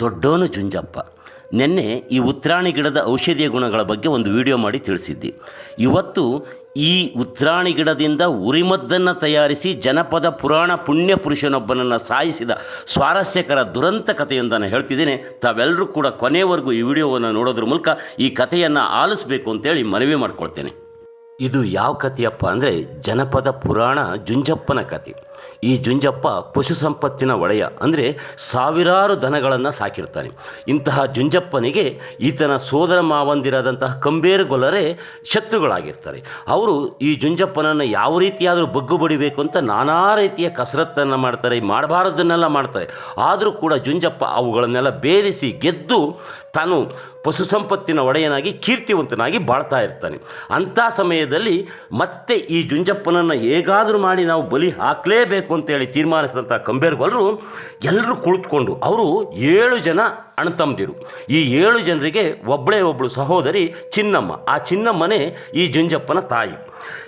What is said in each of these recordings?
ದೊಡ್ಡೋನು ಜುಂಜಪ್ಪ. ನಿನ್ನೆ ಈ ಉತ್ರಾಣಿ ಗಿಡದ ಔಷಧೀಯ ಗುಣಗಳ ಬಗ್ಗೆ ಒಂದು ವಿಡಿಯೋ ಮಾಡಿ ತಿಳಿಸಿದ್ದಿ. ಇವತ್ತು ಈ ಉತ್ರಾಣಿ ಗಿಡದಿಂದ ಉರಿಮದ್ದನ್ನು ತಯಾರಿಸಿ ಜನಪದ ಪುರಾಣ ಪುಣ್ಯ ಪುರುಷನೊಬ್ಬನನ್ನು ಸಾಯಿಸಿದ ಸ್ವಾರಸ್ಯಕರ ದುರಂತ ಕಥೆಯೊಂದನ್ನು ಹೇಳ್ತಿದ್ದೇನೆ. ತಾವೆಲ್ಲರೂ ಕೂಡ ಕೊನೆಯವರೆಗೂ ಈ ವಿಡಿಯೋವನ್ನು ನೋಡೋದ್ರ ಮೂಲಕ ಈ ಕಥೆಯನ್ನು ಆಲಿಸಬೇಕು ಅಂತೇಳಿ ಮನವಿ ಮಾಡ್ಕೊಳ್ತೇನೆ. ಇದು ಯಾವ ಕಥೆಯಪ್ಪ ಅಂದರೆ ಜನಪದ ಪುರಾಣ ಜುಂಜಪ್ಪನ ಕಥೆ. ಈ ಜುಂಜಪ್ಪ ಪಶು ಸಂಪತ್ತಿನ ಒಡೆಯ ಅಂದರೆ ಸಾವಿರಾರು ದನಗಳನ್ನು ಸಾಕಿರ್ತಾನೆ. ಇಂತಹ ಜುಂಜಪ್ಪನಿಗೆ ಈತನ ಸೋದರ ಮಾವಂದಿರಾದಂತಹ ಕಂಬೇರುಗೊಲ್ಲರೇ ಶತ್ರುಗಳಾಗಿರ್ತಾರೆ. ಅವರು ಈ ಜುಂಜಪ್ಪನನ್ನು ಯಾವ ರೀತಿಯಾದರೂ ಬಗ್ಗು ಬಡಿಬೇಕು ಅಂತ ನಾನಾ ರೀತಿಯ ಕಸರತ್ತನ್ನು ಮಾಡ್ತಾರೆ, ಮಾಡಬಾರದನ್ನೆಲ್ಲ ಮಾಡ್ತಾರೆ. ಆದರೂ ಕೂಡ ಜುಂಜಪ್ಪ ಅವುಗಳನ್ನೆಲ್ಲ ಬೇರಿಸಿ ಗೆದ್ದು ತಾನು ಪಶು ಸಂಪತ್ತಿನ ಒಡೆಯನಾಗಿ, ಕೀರ್ತಿವಂತನಾಗಿ ಬಾಳ್ತಾ ಇರ್ತಾನೆ. ಅಂಥ ಸಮಯದಲ್ಲಿ ಮತ್ತೆ ಈ ಜುಂಜಪ್ಪನನ್ನು ಹೇಗಾದರೂ ಮಾಡಿ ನಾವು ಬಲಿ ಹಾಕಲೇಬೇಕು ಅಂತೇಳಿ ತೀರ್ಮಾನಿಸಿದಂಥ ಕಂಬೇರ್ಗೊಲ್ಲರು ಎಲ್ಲರೂ ಕುಳಿತುಕೊಂಡು ಅವರು ಏಳು ಜನ ಅಣ್ಣತಮ್ಮದಿರು ಈ ಏಳು ಜನರಿಗೆ ಒಬ್ಬಳೇ ಒಬ್ಬಳು ಸಹೋದರಿ ಚಿನ್ನಮ್ಮ. ಆ ಚಿನ್ನಮ್ಮನೇ ಈ ಜುಂಜಪ್ಪನ ತಾಯಿ.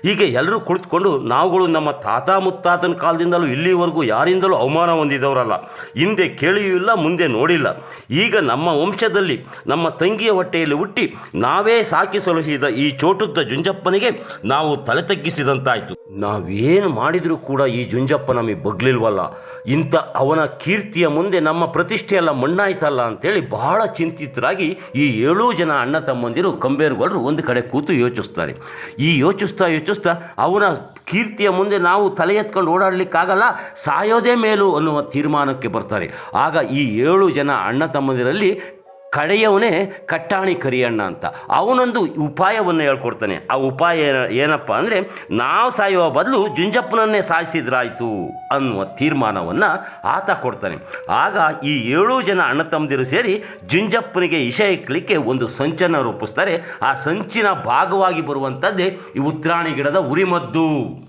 ಹೀಗೆ ಎಲ್ಲರೂ ಕುಳಿತುಕೊಂಡು ನಾವುಗಳು ನಮ್ಮ ತಾತ ಮುತ್ತಾತನ ಕಾಲದಿಂದಲೂ ಇಲ್ಲಿವರೆಗೂ ಯಾರಿಂದಲೂ ಅವಮಾನ ಹೊಂದಿದವರಲ್ಲ. ಹಿಂದೆ ಕೇಳಿಯೂ ಇಲ್ಲ, ಮುಂದೆ ನೋಡಿಲ್ಲ. ಈಗ ನಮ್ಮ ವಂಶದಲ್ಲಿ ನಮ್ಮ ತಂಗಿಯ ಹೊಟ್ಟೆಯಲ್ಲಿ ಹುಟ್ಟಿ ನಾವೇ ಸಾಕಿ ಸಲಹಿದ ಈ ಚೋಟುದ್ದ ಜುಂಜಪ್ಪನಿಗೆ ನಾವು ತಲೆ ತಗ್ಗಿಸಿದಂತಾಯಿತು. ನಾವೇನು ಮಾಡಿದರೂ ಕೂಡ ಈ ಜುಂಜಪ್ಪ ನಮಗೆ ಬಗ್ಲಿಲ್ವಲ್ಲ. ಇಂಥ ಅವನ ಕೀರ್ತಿಯ ಮುಂದೆ ನಮ್ಮ ಪ್ರತಿಷ್ಠೆ ಎಲ್ಲ ಮಣ್ಣಾಯ್ತಲ್ಲ ಅಂತೇಳಿ ಬಹಳ ಚಿಂತಿತರಾಗಿ ಈ ಏಳು ಜನ ಅಣ್ಣ ತಮ್ಮಂದಿರು ಕಂಬೇರುಗಳರು ಒಂದು ಕಡೆ ಕೂತು ಯೋಚಿಸ್ತಾರೆ. ಈ ಯೋಚಿಸ್ತಾ ಯೋಚಿಸ್ತಾ ಅವನ ಕೀರ್ತಿಯ ಮುಂದೆ ನಾವು ತಲೆ ಎತ್ಕೊಂಡು ಓಡಾಡಲಿಕ್ಕಾಗಲ್ಲ, ಸಾಯೋದೇ ಮೇಲು ಅನ್ನುವ ತೀರ್ಮಾನಕ್ಕೆ ಬರ್ತಾರೆ. ಆಗ ಈ ಏಳು ಜನ ಅಣ್ಣ ತಮ್ಮಂದಿರಲ್ಲಿ ಕಡೆಯವನೇ ಕಟ್ಟಾಣಿ ಕರಿಯಣ್ಣ ಅಂತ. ಅವನೊಂದು ಉಪಾಯವನ್ನು ಹೇಳ್ಕೊಡ್ತಾನೆ. ಆ ಉಪಾಯ ಏನ- ಏನಪ್ಪ ಅಂದರೆ, ನಾವು ಸಾಯುವ ಬದಲು ಜುಂಜಪ್ಪನನ್ನೇ ಸಾಯಿಸಿದ್ರಾಯಿತು ಅನ್ನುವ ತೀರ್ಮಾನವನ್ನು ಆತ ಕೊಡ್ತಾನೆ. ಆಗ ಈ ಏಳು ಜನ ಅಣ್ಣ ತಮ್ಮದಿರು ಸೇರಿ ಜುಂಜಪ್ಪನಿಗೆ ಇಕ್ಕಲಿಕ್ಕೆ ಒಂದು ಸಂಚನ್ನು ರೂಪಿಸ್ತಾರೆ. ಆ ಸಂಚಿನ ಭಾಗವಾಗಿ ಬರುವಂಥದ್ದೇ ಈ ಉತ್ತರಾಣಿ ಗಿಡದ ಉರಿಮದ್ದು.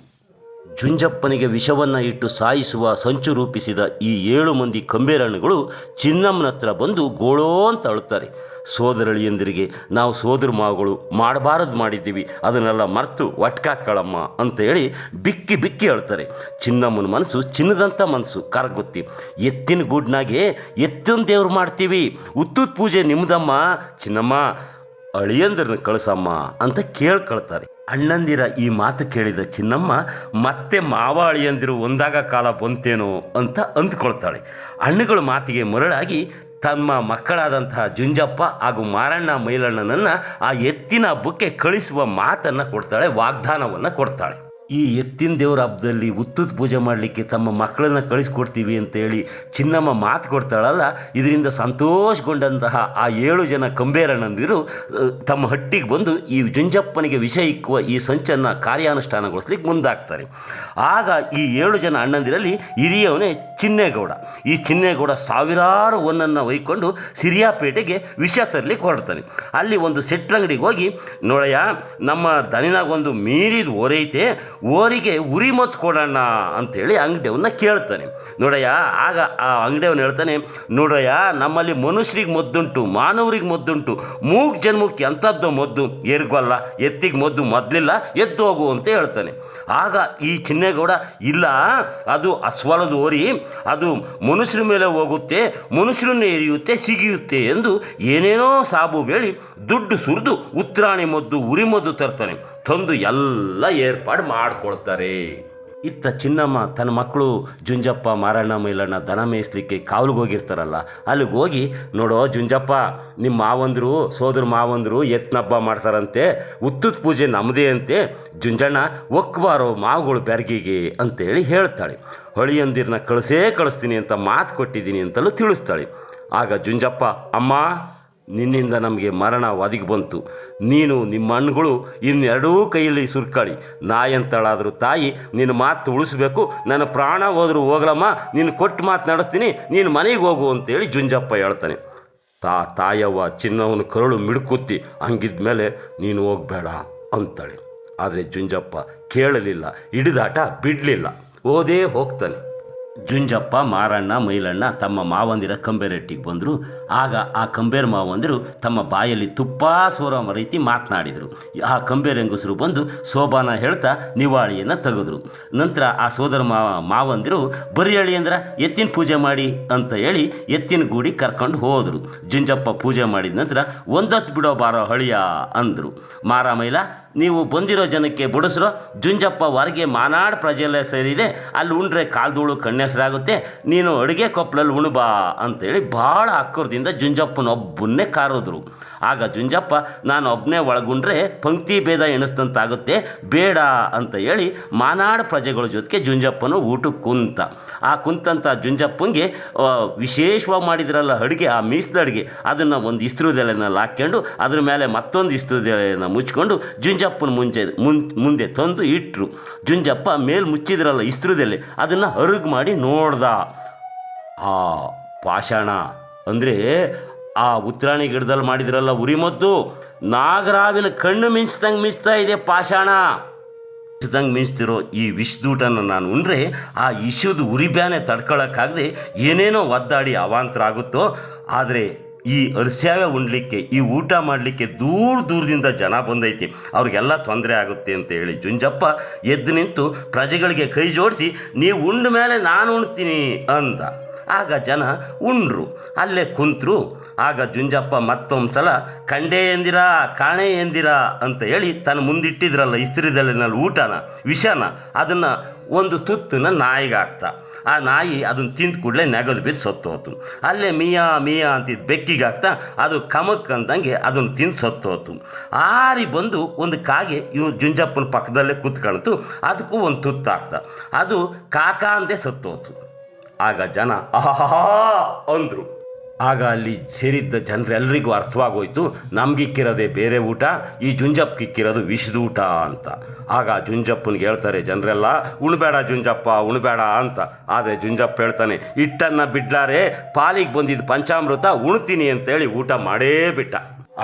ಜುಂಜಪ್ಪನಿಗೆ ವಿಷವನ್ನು ಇಟ್ಟು ಸಾಯಿಸುವ ಸಂಚು ರೂಪಿಸಿದ ಈ ಏಳು ಮಂದಿ ಕಂಬೇರಣ್ಣಗಳು ಚಿನ್ನಮ್ಮನ ಹತ್ರ ಬಂದು ಗೋಳೋ ಅಂತ ಅಳುತ್ತಾರೆ. ಸೋದರಳಿಯಂದಿರಿಗೆ ನಾವು ಸೋದರ ಮಾವುಗಳು ಮಾಡಬಾರದು ಮಾಡಿದ್ದೀವಿ, ಅದನ್ನೆಲ್ಲ ಮರೆತು ಅಂತ ಹೇಳಿ ಬಿಕ್ಕಿ ಬಿಕ್ಕಿ ಅಳ್ತಾರೆ ಚಿನ್ನಮ್ಮನ ಮನಸ್ಸು ಚಿನ್ನದಂಥ ಮನಸ್ಸು, ಕರಗುತ್ತಿ. ಎತ್ತಿನ ಗೂಡ್ನಾಗೆ ಎತ್ತಿನ ದೇವ್ರು ಮಾಡ್ತೀವಿ, ಉತ್ತುತ್ ಪೂಜೆ ನಿಮ್ಮದಮ್ಮ ಚಿನ್ನಮ್ಮ, ಅಳಿಯಂದ್ರನ್ನ ಕಳಿಸಮ್ಮ ಅಂತ ಕೇಳ್ಕೊಳ್ತಾರೆ. ಅಣ್ಣಂದಿರ ಈ ಮಾತು ಕೇಳಿದ ಚಿನ್ನಮ್ಮ, ಮತ್ತೆ ಮಾವ ಅಳಿಯಂದಿರು ಒಂದಾಗ ಕಾಲ ಬಂತೇನೋ ಅಂತ ಅಂದ್ಕೊಳ್ತಾಳೆ. ಅಣ್ಣಗಳ ಮಾತಿಗೆ ಮರಳಾಗಿ, ತಮ್ಮ ಮಕ್ಕಳಾದಂತಹ ಜುಂಜಪ್ಪ ಹಾಗೂ ಮಾರಣ್ಣ ಮೈಲಣ್ಣನನ್ನು ಆ ಎತ್ತಿನ ಹಬ್ಬಕ್ಕೆ ಕಳಿಸುವ ಮಾತನ್ನು ಕೊಡ್ತಾಳೆ, ವಾಗ್ದಾನವನ್ನು ಕೊಡ್ತಾಳೆ. ಈ ಎತ್ತಿನ ದೇವ್ರ ಹಬ್ಬದಲ್ಲಿ ಉತ್ತದ ಪೂಜೆ ಮಾಡಲಿಕ್ಕೆ ತಮ್ಮ ಮಕ್ಕಳನ್ನ ಕಳಿಸ್ಕೊಡ್ತೀವಿ ಅಂತೇಳಿ ಚಿನ್ನಮ್ಮ ಮಾತು ಕೊಡ್ತಾಳಲ್ಲ, ಇದರಿಂದ ಸಂತೋಷಗೊಂಡಂತಹ ಆ ಏಳು ಜನ ಕಂಬೇರಣ್ಣಂದಿರು ತಮ್ಮ ಹಟ್ಟಿಗೆ ಬಂದು ಈ ಜುಂಜಪ್ಪನಿಗೆ ವಿಷ ಇಕ್ಕುವ ಈ ಸಂಚನ್ನು ಕಾರ್ಯಾನುಷ್ಠಾನಗೊಳಿಸ್ಲಿಕ್ಕೆ ಮುಂದಾಗ್ತಾರೆ. ಆಗ ಈ ಏಳು ಜನ ಅಣ್ಣಂದಿರಲ್ಲಿ ಹಿರಿಯವನೇ ಚಿನ್ನೇಗೌಡ. ಈ ಚಿನ್ನೇಗೌಡ ಸಾವಿರಾರು ಒನ್ನನ್ನು ಒಯ್ಕೊಂಡು ಸಿರಿಯಾಪೇಟೆಗೆ ವಿಷ ತರಲಿಕ್ಕೆ ಹೊರಡ್ತಾನೆ. ಅಲ್ಲಿ ಒಂದು ಸೆಟ್ರಂಗಡಿಗೆ ಹೋಗಿ, ನೋಡಯ್ಯ, ನಮ್ಮ ದನಿನಾಗೊಂದು ಮೀರಿದ ಓರೈತೆ ಓರಿಗೆ ಉರಿ ಮದ್ದು ಕೊಡೋಣ ಅಂಥೇಳಿ ಅಂಗಡಿಯವನ್ನ ಕೇಳ್ತಾನೆ. ನೋಡಯ್ಯ, ಆಗ ಆ ಅಂಗಡಿಯವನು ಹೇಳ್ತಾನೆ, ನೋಡಯ್ಯ, ನಮ್ಮಲ್ಲಿ ಮನುಷ್ಯರಿಗೆ ಮದ್ದುಂಟು, ಮಾನವರಿಗೆ ಮದ್ದುಂಟು, ಮೂಗ್ ಜನ್ಮಕ್ಕೆ ಎಂಥದ್ದು ಮದ್ದು? ಏರ್ಗೊಲ್ಲ, ಎತ್ತಿಗೆ ಮದ್ದು ಮೊದಲಿಲ್ಲ, ಎದ್ದು ಹೋಗು ಅಂತ ಹೇಳ್ತಾನೆ. ಆಗ ಈ ಚಿನ್ನೇಗೌಡ, ಇಲ್ಲ, ಅದು ಅಸ್ವಲದ ಓರಿ, ಅದು ಮನುಷ್ಯರ ಮೇಲೆ ಹೋಗುತ್ತೆ ಮನುಷ್ಯರನ್ನು ಎರಿಯುತ್ತೆ, ಸಿಗಿಯುತ್ತೆ ಎಂದು ಏನೇನೋ ಸಾಬು ಬೇಳಿ ದುಡ್ಡು ಸುರಿದು ಉತ್ರಾಣಿ ಮದ್ದು, ಉರಿ ಮದ್ದು ತರ್ತಾನೆ. ತಂದು ಎಲ್ಲ ಏರ್ಪಾಡು ಮಾಡ್ಕೊಳ್ತಾರೆ. ಇತ್ತ ಚಿನ್ನಮ್ಮ ತನ್ನ ಮಕ್ಕಳು ಜುಂಜಪ್ಪ, ಮಾರಣ್ಣ, ಮೈಲಣ್ಣ ದನ ಮೇಯಿಸ್ಲಿಕ್ಕೆ ಕಾವಲಿಗೆ ಹೋಗಿರ್ತಾರಲ್ಲ, ಅಲ್ಲಿಗೆ ಹೋಗಿ ನೋಡೋ ಜುಂಜಪ್ಪ ನಿಮ್ಮ ಮಾವಂದರು, ಸೋದರ ಮಾವಂದರು ಎತ್ನಬ್ಬ ಮಾಡ್ತಾರಂತೆ, ಉತ್ತುತ್ ಪೂಜೆ ನಮ್ಮದೇ ಅಂತೆ, ಜುಂಜಣ್ಣ ಒಕ್ಕಬಾರೋ ಮಾವುಗಳು ಬೆರ್ಗಿಗೆ ಅಂತೇಳಿ ಹೇಳ್ತಾಳೆ. ಹೊಳಿಯಂದಿರನ್ನ ಕಳಿಸೇ ಕಳಿಸ್ತೀನಿ ಅಂತ ಮಾತು ಕೊಟ್ಟಿದ್ದೀನಿ ಅಂತಲೂ ತಿಳಿಸ್ತಾಳೆ. ಆಗ ಜುಂಜಪ್ಪ, ಅಮ್ಮ ನಿನ್ನಿಂದ ನಮಗೆ ಮರಣ ಒದಗಿ ಬಂತು. ನೀನು ನಿಮ್ಮ ಹಣ್ಣುಗಳು ಇನ್ನೆರಡೂ ಕೈಯಲ್ಲಿ ಸುರ್ಕಾಳಿ. ನಾಯಂತಳಾದರೂ ತಾಯಿ, ನಿನ್ನ ಮಾತು ಉಳಿಸ್ಬೇಕು. ನನ್ನ ಪ್ರಾಣ ಹೋದರೂ ಹೋಗಲಮ್ಮ. ನೀನು ಕೊಟ್ಟು ಮಾತು ನಡೆಸ್ತೀನಿ. ನೀನು ಮನೆಗೆ ಹೋಗು ಅಂತೇಳಿ ಜುಂಜಪ್ಪ ಹೇಳ್ತಾನೆ. ತಾ, ತಾಯವ್ವ ಚಿನ್ನವನ ಕರುಳು ಮಿಡುಕುತ್ತಿ ಹಂಗಿದ್ಮೇಲೆ ನೀನು ಹೋಗಬೇಡ ಅಂತಾಳೆ. ಆದರೆ ಜುಂಜಪ್ಪ ಕೇಳಲಿಲ್ಲ, ಹಿಡಿದಾಟ ಬಿಡಲಿಲ್ಲ. ಓದೇ ಹೋಗ್ತಾನೆ. ಜುಂಜಪ್ಪ, ಮಾರಣ್ಣ, ಮೈಲಣ್ಣ ತಮ್ಮ ಮಾವಂದಿರ ಕಂಬೇರೆಟ್ಟಿಗೆ ಬಂದರು. ಆಗ ಆ ಕಂಬೇರ್ ಮಾವಂದಿರು ತಮ್ಮ ಬಾಯಲ್ಲಿ ತುಪ್ಪ ಸೋರೋ ರೀತಿ ಮಾತನಾಡಿದರು. ಆ ಕಂಬೇರ್ ಹೆಂಗಸರು ಬಂದು ಸೋಬಾನ ಹೇಳ್ತಾ ನಿವಾಳಿಯನ್ನು ತೆಗೆದ್ರು. ನಂತರ ಆ ಸೋದರ ಮಾ, ಮಾವಂದಿರು ಬರೀ ಹೇಳಿ ಅಂದ್ರೆ ಎತ್ತಿನ ಪೂಜೆ ಮಾಡಿ ಅಂತ ಹೇಳಿ ಎತ್ತಿನ ಗೂಡಿ ಕರ್ಕೊಂಡು ಹೋದರು. ಜುಂಜಪ್ಪ ಪೂಜೆ ಮಾಡಿದ ನಂತರ ಒಂದೊತ್ತು ಬಿಡೋ ಬಾರೋ ಹಳಿಯ ಅಂದರು. ಮಾರ ಮೈಲ ನೀವು ಬಂದಿರೋ ಜನಕ್ಕೆ ಬುಡಸ್ರೋ, ಜುಂಜಪ್ಪ ಹೊರಗೆ ಮಾನಾಡ್ ಪ್ರಜೆಲ್ಲ ಸೇರಿದೆ, ಅಲ್ಲಿ ಉಂಡ್ರೆ ಕಾಲ್ದೂಳು ಕಣ್ಣೆಸರಾಗುತ್ತೆ, ನೀನು ಅಡುಗೆ ಕೊಪ್ಪಲಲ್ಲಿ ಉಣ್ಬಾ ಅಂತೇಳಿ ಭಾಳ ಅಕ್ಕರದಿಂದ ಜುಂಜಪ್ಪನೊಬ್ಬನ್ನೇ ಕಾರೋದ್ರು. ಆಗ ಜುಂಜಪ್ಪ, ನಾನು ಒಬ್ಬನೇ ಒಳಗುಂಡ್ರೆ ಪಂಕ್ತಿ ಭೇದ ಎಣಿಸ್ದಂತಾಗುತ್ತೆ, ಬೇಡ ಅಂತ ಹೇಳಿ ಮಾನಾಡ್ ಪ್ರಜೆಗಳ ಜೊತೆಗೆ ಜುಂಜಪ್ಪನು ಊಟ ಕುಂತ. ಆ ಕುಂತಂಥ ಜುಂಜಪ್ಪಂಗೆ ವಿಶೇಷವಾಗಿ ಮಾಡಿದ್ರಲ್ಲ ಅಡುಗೆ, ಆ ಮೀಸಲ ಅಡುಗೆ, ಅದನ್ನು ಒಂದು ಇಸ್ತ್ರುದೆಲೆನಲ್ಲಿ ಹಾಕ್ಕೊಂಡು ಅದ್ರ ಮೇಲೆ ಮತ್ತೊಂದು ಇಸ್ತ್ರುದೆಲೆನ ಮುಚ್ಕೊಂಡು ಜುಂಜಪ್ಪನ ಮುಂಚೆ ಮುನ್ ಮುಂದೆ ತಂದು ಇಟ್ಟರು ಜುಂಜಪ್ಪ ಮೇಲೆ ಮುಚ್ಚಿದ್ರಲ್ಲ ಇಸ್ತ್ರದಲ್ಲಿ ಅದನ್ನು ಹರುಗು ಮಾಡಿ ನೋಡ್ದ. ಆ ಪಾಷಾಣ ಅಂದರೆ ಆ ಉತ್ತರಾಣಿ ಗಿಡದಲ್ಲಿ ಮಾಡಿದ್ರಲ್ಲ ಉರಿಮದ್ದು, ನಾಗರಾವಿನ ಕಣ್ಣು ಮಿಂಚ್ದಂಗೆ ಮಿಂಚ್ತಾ ಇದೆ ಪಾಷಾಣ. ಮಿಂಚ್ದಂಗೆ ಮಿಂಚ್ತಿರೋ ಈ ವಿಷದೂಟನ ನಾನು ಉಂಡ್ರೆ, ಆ ಇಶುದು ಉರಿಬ್ಯಾನೆ ತಡ್ಕೊಳಕ್ಕಾಗದೆ ಏನೇನೋ ಒದ್ದಾಡಿ ಅವಾಂತರ ಆಗುತ್ತೋ ಆದರೆ ಈ ಅರಿಸ್ಯಾವೆ ಉಣ್ಲಿಕ್ಕೆ, ಈ ಊಟ ಮಾಡಲಿಕ್ಕೆ ದೂರ ದೂರದಿಂದ ಜನ ಬಂದೈತಿ. ಅವ್ರಿಗೆಲ್ಲ ತೊಂದರೆ ಆಗುತ್ತೆ ಅಂತ ಹೇಳಿ ಜುಂಜಪ್ಪ ಎದ್ದು ನಿಂತು ಪ್ರಜೆಗಳಿಗೆ ಕೈ ಜೋಡಿಸಿ, ನೀವು ಉಂಡ ಮೇಲೆ ನಾನು ಉಣ್ತೀನಿ ಅಂದ. ಆಗ ಜನ ಉಂಡ್ರು ಅಲ್ಲೇ ಕುಂತರು. ಆಗ ಜುಂಜಪ್ಪ ಮತ್ತೊಂದು ಸಲ ಕಂಡೇ ಎಂದಿರಾ, ಕಾಣೆ ಎಂದಿರಾ ಅಂತ ಹೇಳಿ ತನ್ನ ಮುಂದಿಟ್ಟಿದ್ರಲ್ಲ ಇಸ್ತ್ರಿದಲ್ಲಿನಲ್ಲಿ ಊಟನ, ವಿಷನ, ಅದನ್ನು ಒಂದು ತುತ್ತನ್ನು ನಾಯಿಗೆ ಹಾಕ್ತಾ ಆ ನಾಯಿ ಅದನ್ನು ತಿಂದು ಕೂಡಲೇ ನೆಗದು ಬಿದ್ದು ಸತ್ತು ಹೋತು. ಅಲ್ಲೇ ಮಿಯಾ ಮಿಯಾ ಅಂತಿದ್ದು ಬೆಕ್ಕಿಗೆ ಹಾಕ್ತಾ ಅದು ಕಮಕ್ ಅಂದಂಗೆ ಅದನ್ನು ತಿಂದು ಸತ್ತು ಹೋತು. ಆರಿ ಬಂದು ಒಂದು ಕಾಗೆ ಇವ್ ಜುಂಜಪ್ಪನ ಪಕ್ಕದಲ್ಲೇ ಕೂತ್ಕೊಳ್ತು ಅದಕ್ಕೂ ಒಂದು ತುತ್ತು ಹಾಕ್ತಾ ಅದು ಕಾಕಾ ಅಂದೇ ಸತ್ತು ಹೋತು. ಆಗ ಜನ ಆಹಾ ಅಂದರು. ಆಗ ಅಲ್ಲಿ ಸೇರಿದ್ದ ಜನರೆಲ್ಲರಿಗೂ ಅರ್ಥವಾಗೋಯ್ತು, ನಮ್ಗಿಕ್ಕಿರೋದೇ ಬೇರೆ ಊಟ, ಈ ಜುಂಜಪ್ಪಕ್ಕಿಕ್ಕಿರೋದು ವಿಷದ ಊಟ ಅಂತ. ಆಗ ಜುಂಜಪ್ಪನಿಗೆ ಹೇಳ್ತಾರೆ, ಜನರೆಲ್ಲ, ಉಣಬೇಡ ಜುಂಜಪ್ಪ, ಉಣಬೇಡ ಅಂತ. ಆದರೆ ಜುಂಜಪ್ಪ ಹೇಳ್ತಾನೆ ಹಿಟ್ಟನ್ನು ಬಿಡ್ಲಾರೆ, ಪಾಲಿಗೆ ಬಂದಿದ್ದ ಪಂಚಾಮೃತ ಉಣ್ತೀನಿ ಅಂತೇಳಿ ಊಟ ಮಾಡೇ ಬಿಟ್ಟ.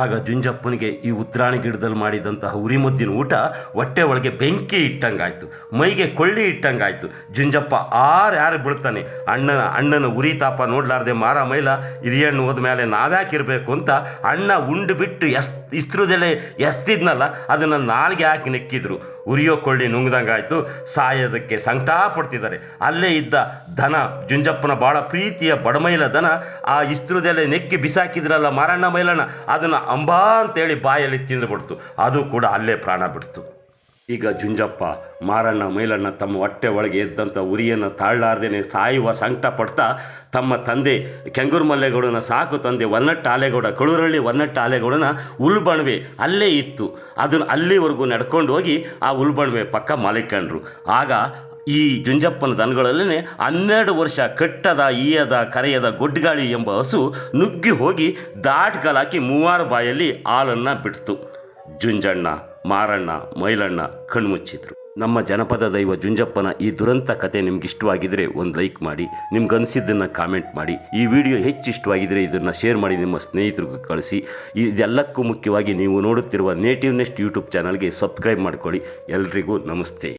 ಆಗ ಜುಂಜಪ್ಪನಿಗೆ ಈ ಉತ್ತರಾಣಿ ಗಿಡದಲ್ಲಿ ಮಾಡಿದಂತಹ ಉರಿಮದ್ದಿನ ಊಟ ಹೊಟ್ಟೆ ಒಳಗೆ ಬೆಂಕಿ ಇಟ್ಟಂಗಾಯ್ತು, ಮೈಗೆ ಕೊಳ್ಳಿ ಇಟ್ಟಂಗಾಯ್ತು. ಜುಂಜಪ್ಪ ಆರು ಯಾರು ಬೀಳ್ತಾನೆ, ಅಣ್ಣನ ಅಣ್ಣನ ಉರಿ ತಾಪ ನೋಡ್ಲಾರ್ದೆ ಮಾರ ಮೈಲ, ಹಿರಿಯಣ್ಣು ಹೋದ್ಮೇಲೆ ನಾವ್ಯಾಕಿರಬೇಕು ಅಂತ ಅಣ್ಣ ಉಂಡು ಬಿಟ್ಟು ಎಸ್ ಇಸ್ತ್ರದೆಲೆ ಎಸ್ತಿದ್ನಲ್ಲ, ಅದನ್ನು ನಾಲ್ಗೆ ಹಾಕಿ ನೆಕ್ಕಿದ್ರು. ಉರಿಯೋ ಕೊಳ್ಳಿ ನುಂಗ್ದಂಗಾಯ್ತು. ಸಾಯೋದಕ್ಕೆ ಸಂಕಟ ಪಡ್ತಿದ್ದಾರೆ ಅಲ್ಲೇ ಇದ್ದ ದನ, ಜುಂಜಪ್ಪನ ಭಾಳ ಪ್ರೀತಿಯ ಬಡಮೈಲ ದನ, ಆ ಇಸ್ತ್ರದೆಲ್ಲ ನೆಕ್ಕಿ ಬಿಸಾಕಿದ್ರಲ್ಲ ಮಾರಣ್ಣ ಮೈಲಣ್ಣ, ಅದನ್ನು ಅಂಬಾ ಅಂತೇಳಿ ಬಾಯಲ್ಲಿ ತಿಂದುಬಿಡ್ತು. ಅದು ಕೂಡ ಅಲ್ಲೇ ಪ್ರಾಣ ಬಿಡ್ತು. ಈಗ ಜುಂಜಪ್ಪ, ಮಾರಣ್ಣ, ಮೈಲಣ್ಣ ತಮ್ಮ ಹೊಟ್ಟೆ ಒಳಗೆ ಎದ್ದಂಥ ಉರಿಯನ್ನು ತಾಳಲಾರ್ದೇನೆ ಸಾಯುವ ಸಂಕಟ ಪಡ್ತಾ ತಮ್ಮ ತಂದೆ ಕೆಂಗೂರು ಮಲ್ಲೇಗೌಡನ ಸಾಕು ತಂದೆ ಒನ್ನಟ್ಟ ಆಲೆಗೌಡ ಕಳೂರಳ್ಳಿ ಒನ್ನಟ್ಟ ಆಲೆಗೌಡನ ಉಲ್ಬಣವೆ ಅಲ್ಲೇ ಇತ್ತು. ಅದನ್ನು ಅಲ್ಲಿವರೆಗೂ ನಡ್ಕೊಂಡು ಹೋಗಿ ಆ ಉಲ್ಬಣವೆ ಪಕ್ಕ ಮಲಿಕಂಡ್ರು ಆಗ ಈ ಜುಂಜಪ್ಪನ ದನಗಳಲ್ಲೇ ಹನ್ನೆರಡು ವರ್ಷ ಕಟ್ಟದ, ಈಯದ, ಕರೆಯದ ಗೊಡ್ಗಾಳಿ ಎಂಬ ಹಸು ನುಗ್ಗಿ ಹೋಗಿ ದಾಟ್ಗಲಾಕಿ ಮೂವಾರು ಬಾಯಲ್ಲಿ ಹಾಲನ್ನು ಬಿಡ್ತು. ಜುಂಜಣ್ಣ ಮಾರಣ್ಣ ಮೈಲಣ್ಣ ಕಣ್ಮುಚ್ಚಿದ್ರು ನಮ್ಮ ಜನಪದ ದೈವ ಜುಂಜಪ್ಪನ ಈ ದುರಂತ ಕತೆ ನಿಮ್ಗೆ ಇಷ್ಟವಾಗಿದ್ದರೆ ಒಂದು ಲೈಕ್ ಮಾಡಿ, ನಿಮ್ಗೆ ಅನಿಸಿದ್ದನ್ನು ಕಾಮೆಂಟ್ ಮಾಡಿ. ಈ ವಿಡಿಯೋ ಹೆಚ್ಚು ಇಷ್ಟವಾಗಿದ್ದರೆ ಇದನ್ನು ಶೇರ್ ಮಾಡಿ, ನಿಮ್ಮ ಸ್ನೇಹಿತರಿಗೂ ಕಳಿಸಿ. ಇದೆಲ್ಲಕ್ಕೂ ಮುಖ್ಯವಾಗಿ ನೀವು ನೋಡುತ್ತಿರುವ ನೇಟಿವ್ ನೆಸ್ಟ್ ಯೂಟ್ಯೂಬ್ ಚಾನಲ್ಗೆ ಸಬ್ಸ್ಕ್ರೈಬ್ ಮಾಡ್ಕೊಳ್ಳಿ. ಎಲ್ರಿಗೂ ನಮಸ್ತೆ.